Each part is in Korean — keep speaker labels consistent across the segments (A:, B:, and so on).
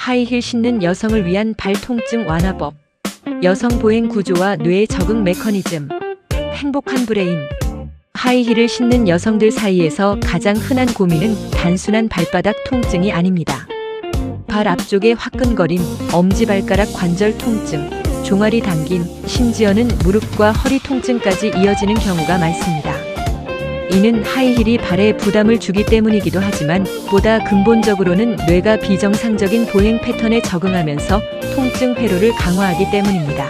A: 하이힐 신는 여성을 위한 발 통증 완화법. 여성 보행 구조와 뇌의 적응 메커니즘. 행복한 브레인. 하이힐을 신는 여성들 사이에서 가장 흔한 고민은 단순한 발바닥 통증이 아닙니다. 발 앞쪽의 화끈거림, 엄지발가락 관절 통증, 종아리 당김, 심지어는 무릎과 허리 통증까지 이어지는 경우가 많습니다. 이는 하이힐이 발에 부담을 주기 때문이기도 하지만 보다 근본적으로는 뇌가 비정상적인 보행 패턴에 적응하면서 통증 회로를 강화하기 때문입니다.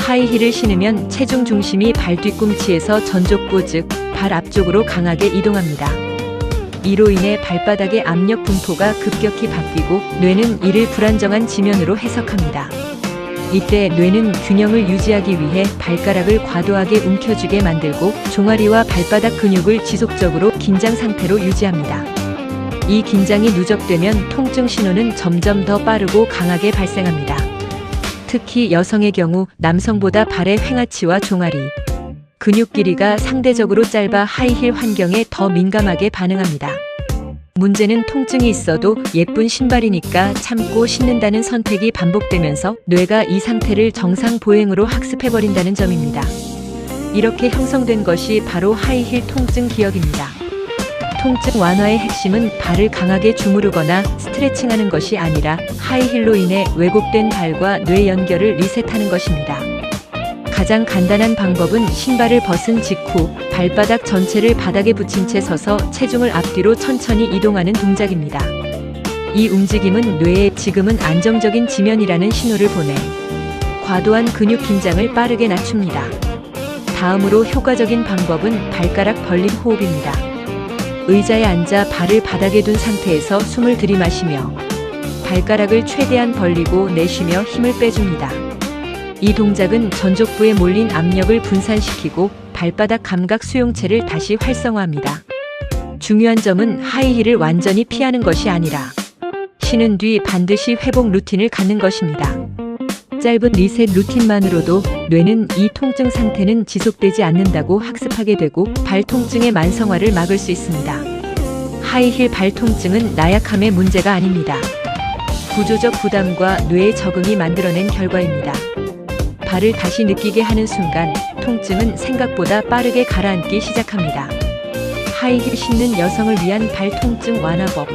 A: 하이힐을 신으면 체중 중심이 발 뒤꿈치에서 전족부 즉 발 앞쪽으로 강하게 이동합니다. 이로 인해 발바닥의 압력 분포가 급격히 바뀌고 뇌는 이를 불안정한 지면으로 해석합니다. 이때 뇌는 균형을 유지하기 위해 발가락을 과도하게 움켜쥐게 만들고 종아리와 발바닥 근육을 지속적으로 긴장 상태로 유지합니다. 이 긴장이 누적되면 통증 신호는 점점 더 빠르고 강하게 발생합니다. 특히 여성의 경우 남성보다 발의 횡하치와 종아리, 근육 길이가 상대적으로 짧아 하이힐 환경에 더 민감하게 반응합니다. 문제는 통증이 있어도 예쁜 신발이니까 참고 신는다는 선택이 반복되면서 뇌가 이 상태를 정상 보행으로 학습해버린다는 점입니다. 이렇게 형성된 것이 바로 하이힐 통증 기억입니다. 통증 완화의 핵심은 발을 강하게 주무르거나 스트레칭하는 것이 아니라 하이힐로 인해 왜곡된 발과 뇌 연결을 리셋하는 것입니다. 가장 간단한 방법은 신발을 벗은 직후 발바닥 전체를 바닥에 붙인 채 서서 체중을 앞뒤로 천천히 이동하는 동작입니다. 이 움직임은 뇌에 지금은 안정적인 지면이라는 신호를 보내 과도한 근육 긴장을 빠르게 낮춥니다. 다음으로 효과적인 방법은 발가락 벌림 호흡입니다. 의자에 앉아 발을 바닥에 둔 상태에서 숨을 들이마시며 발가락을 최대한 벌리고 내쉬며 힘을 빼줍니다. 이 동작은 전족부에 몰린 압력을 분산시키고 발바닥 감각 수용체를 다시 활성화합니다. 중요한 점은 하이힐을 완전히 피하는 것이 아니라 신은 뒤 반드시 회복 루틴을 갖는 것입니다. 짧은 리셋 루틴만으로도 뇌는 이 통증 상태는 지속되지 않는다고 학습하게 되고 발 통증의 만성화를 막을 수 있습니다. 하이힐 발 통증은 나약함의 문제가 아닙니다. 구조적 부담과 뇌의 적응이 만들어낸 결과입니다. 발을 다시 느끼게 하는 순간 통증은 생각보다 빠르게 가라앉기 시작합니다. 하이힐 신는 여성을 위한 발 통증 완화법.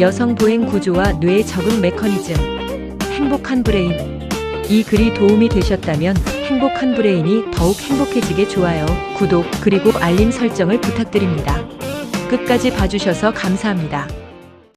A: 여성 보행 구조와 뇌의 적응 메커니즘. 행복한 브레인. 이 글이 도움이 되셨다면 행복한 브레인이 더욱 행복해지게 좋아요, 구독, 그리고 알림 설정을 부탁드립니다. 끝까지 봐주셔서 감사합니다.